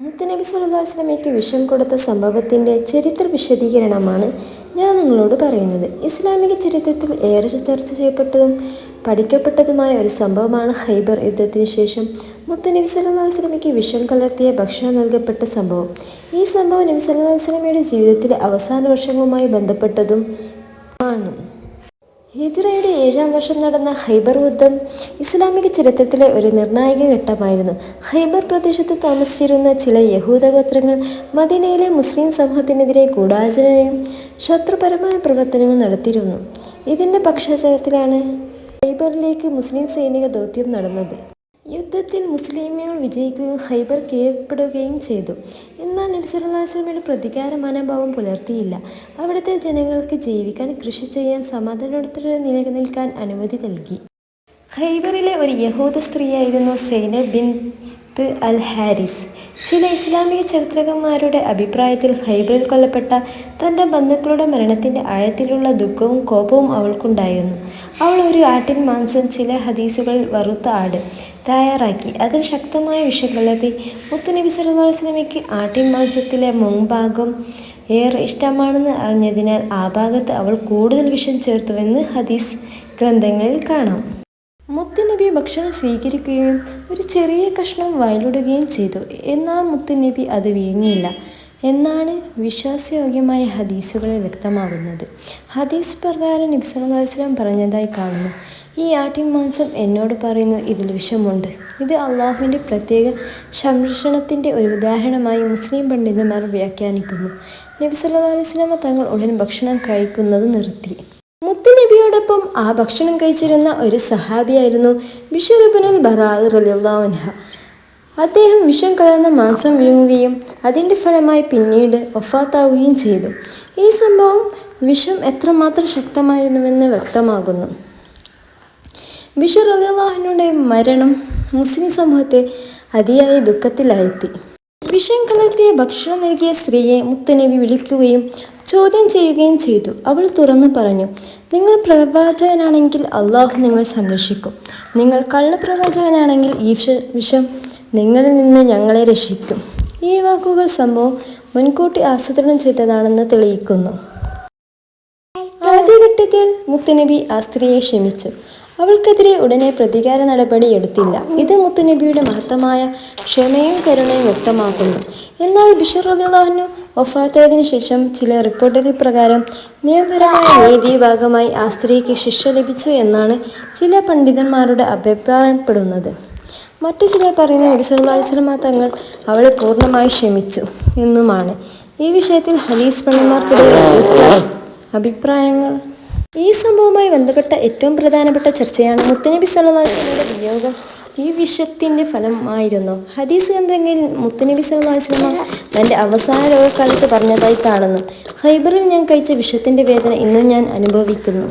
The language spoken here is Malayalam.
മുത്തുനബി സല്ലല്ലാഹു അലൈഹി വസല്ലമയ്ക്ക് വിഷം കൊടുത്ത സംഭവത്തിന്റെ ചരിത്ര വിശദീകരണമാണ് ഞാൻ നിങ്ങളോട് പറയുന്നത്. ഇസ്ലാമിക ചരിത്രത്തിൽ ഏറെ ചർച്ച ചെയ്യപ്പെട്ടതും പഠിക്കപ്പെട്ടതുമായ ഒരു സംഭവമാണ് ഹൈബർ യുദ്ധത്തിന് ശേഷം മുത്തനബി സല്ലല്ലാഹു അലൈഹി വസല്ലമയ്ക്ക് വിഷം കലർത്തിയ ഭക്ഷണം നൽകപ്പെട്ട സംഭവം. ഈ സംഭവം നബി സല്ലല്ലാഹു അലൈഹി വസല്ലമയുടെ ജീവിതത്തിലെ അവസാന വർഷങ്ങളുമായി ബന്ധപ്പെട്ടതും ഹിജ്റയുടെ ഏഴാം വർഷം നടന്ന ഖൈബർ യുദ്ധം ഇസ്ലാമിക ചരിത്രത്തിലെ ഒരു നിർണായക ഘട്ടമായിരുന്നു. ഖൈബർ പ്രദേശത്ത് താമസിച്ചിരുന്ന ചില യഹൂദ ഗോത്രങ്ങൾ മദീനയിലെ മുസ്ലിം സമൂഹത്തിനെതിരെ ഗൂഢാചരണയും ശത്രുപരമായ പ്രവർത്തനവും നടത്തിയിരുന്നു. ഇതിന്റെ പശ്ചാത്തലത്തിലാണ് ഖൈബറിലേക്ക് മുസ്ലിം സൈനിക ദൗത്യം നടന്നത്. യുദ്ധത്തിൽ മുസ്ലിമുകൾ വിജയിക്കുകയും ഖൈബർ കീഴപ്പെടുകയും ചെയ്തു. എന്നാൽ നബി സല്ലല്ലാഹു അലൈഹി വസല്ലമയുടെ പ്രതികാര മനോഭാവം പുലർത്തിയില്ല. അവിടുത്തെ ജനങ്ങൾക്ക് ജീവിക്കാൻ കൃഷി ചെയ്യാൻ സമാധാനത്തോടെ നിലനിൽക്കാൻ അനുമതി നൽകി. ഖൈബറിലെ ഒരു യഹൂദ സ്ത്രീയായിരുന്നു സൈന ബിൻത്ത് അൽ ഹാരിസ്. ചില ഇസ്ലാമിക ചരിത്രകന്മാരുടെ അഭിപ്രായത്തിൽ ഹൈബറിൽ കൊല്ലപ്പെട്ട തന്റെ ബന്ധുക്കളുടെ മരണത്തിന്റെ ആഴത്തിലുള്ള ദുഃഖവും കോപവും അവൾക്കുണ്ടായിരുന്നു. അവൾ ഒരു ആട്ടിൻ മാംസം ചില ഹദീസുകൾ വറുത്ത ആട് തയ്യാറാക്കി. അതിൽ ശക്തമായ വിഷം കലർത്തി മുത്തുനബി സല്ലല്ലാഹു അലൈഹി വസല്ലമയ്ക്ക് ആട്ടിൻ മാംസത്തിലെ മുൻഭാഗം ഏറെ ഇഷ്ടമാണെന്ന് അറിഞ്ഞതിനാൽ ആ ഭാഗത്ത് അവൾ കൂടുതൽ വിഷം ചേർത്തുവെന്ന് ഹദീസ് ഗ്രന്ഥങ്ങളിൽ കാണാം. മുത്തുനബി ഭക്ഷണം സ്വീകരിക്കുകയും ഒരു ചെറിയ കഷ്ണം വയലിടുകയും ചെയ്തു. എന്നാൽ മുത്തുനബി അത് വിഴുങ്ങിയില്ല. എന്നാണ് വിശ്വാസയോഗ്യമായ ഹദീസുകളിൽ വ്യക്തമാകുന്നത്. ഹദീസ് പ്രകാരം നബി അലൈഹി പറഞ്ഞതായി കാണുന്നു. ഈ ആട്ടിൻ മാംസം എന്നോട് പറയുന്നു ഇതിൽ വിഷമുണ്ട്. ഇത് അള്ളാഹുവിന്റെ പ്രത്യേക സംരക്ഷണത്തിന്റെ ഒരു ഉദാഹരണമായി മുസ്ലിം പണ്ഡിതന്മാർ വ്യാഖ്യാനിക്കുന്നു. നബി അലൈഹി തങ്ങൾ ഉടൻ ഭക്ഷണം കഴിക്കുന്നത് നിർത്തി. മുത്തുനബിയോടൊപ്പം ആ ഭക്ഷണം കഴിച്ചിരുന്ന ഒരു സഹാബിയായിരുന്നു ബിഷറുബിനുൽ ബറാഹ് റലിയുള്ളാൻഹ അദ്ദേഹം വിഷം കലർന്ന മാംസം വിഴുങ്ങുകയും അതിന്റെ ഫലമായി പിന്നീട് ഒഫാത്താവുകയും ചെയ്തു. ഈ സംഭവം വിഷം എത്രമാത്രം ശക്തമായിരുന്നുവെന്ന് വ്യക്തമാകുന്നു. ബിഷർ അലിയാഹുവിനുടെ മരണം മുസ്ലിം സമൂഹത്തെ അതിയായ ദുഃഖത്തിലായെത്തി വിഷം കലർത്തിയ ഭക്ഷണം നൽകിയ സ്ത്രീയെ മുത്തനബി വിളിക്കുകയും ചോദ്യം ചെയ്യുകയും ചെയ്തു. അവൾ തുറന്നു പറഞ്ഞു നിങ്ങൾ പ്രവാചകനാണെങ്കിൽ അള്ളാഹു നിങ്ങളെ സംരക്ഷിക്കും. നിങ്ങൾ കള്ളപ്രവാചകനാണെങ്കിൽ ഈ വിഷം നിങ്ങളിൽ നിന്ന് ഞങ്ങളെ രക്ഷിക്കും. ഈ വാക്കുകൾ സംഭവം മുൻകൂട്ടി ആസൂത്രണം ചെയ്തതാണെന്ന് തെളിയിക്കുന്നു. ആദ്യഘട്ടത്തിൽ മുത്തുനബി ആ സ്ത്രീയെ ക്ഷമിച്ചു. അവൾക്കെതിരെ ഉടനെ പ്രതികാര നടപടി എടുത്തില്ല. ഇത് മുത്തുനബിയുടെ മഹത്തമായ ക്ഷമയും കരുണയും വ്യക്തമാക്കുന്നു. എന്നാൽ ബിഷർ അലിഹുനു ഒഫാത്തായതിനു ശേഷം ചില റിപ്പോർട്ടുകൾ പ്രകാരം നിയമപരമായ നീതി ഭാഗമായി ആ സ്ത്രീക്ക് ശിക്ഷ ലഭിച്ചു എന്നാണ് ചില പണ്ഡിതന്മാരുടെ അഭിപ്രായപ്പെടുന്നത്. മറ്റു ചിലർ പറയുന്ന നബി സല്ലല്ലാഹു തങ്ങൾ അവളെ പൂർണമായി ക്ഷമിച്ചു എന്നുമാണ്. ഈ വിഷയത്തിൽ ഹദീസ് പണ്ഡിതന്മാർക്കിടയിൽ വ്യത്യസ്ത അഭിപ്രായങ്ങൾ. ഈ സംഭവവുമായി ബന്ധപ്പെട്ട ഏറ്റവും പ്രധാനപ്പെട്ട ചർച്ചയാണ് മുത്തനബി സല്ലാസ്ലമിന്റെ വിയോഗം. ഈ വിഷയത്തിന്റെ ഫലമായിരുന്നു. ഹദീസ് ഗ്രന്ഥങ്ങളിൽ മുത്തനബി സല്ലാസ്ലമ തന്റെ അവസാന ലോകക്കാലത്ത് പറഞ്ഞതായി കാണുന്നു. ഹൈബറിൽ ഞാൻ കഴിച്ച വിഷത്തിന്റെ വേദന ഇന്നും ഞാൻ അനുഭവിക്കുന്നു.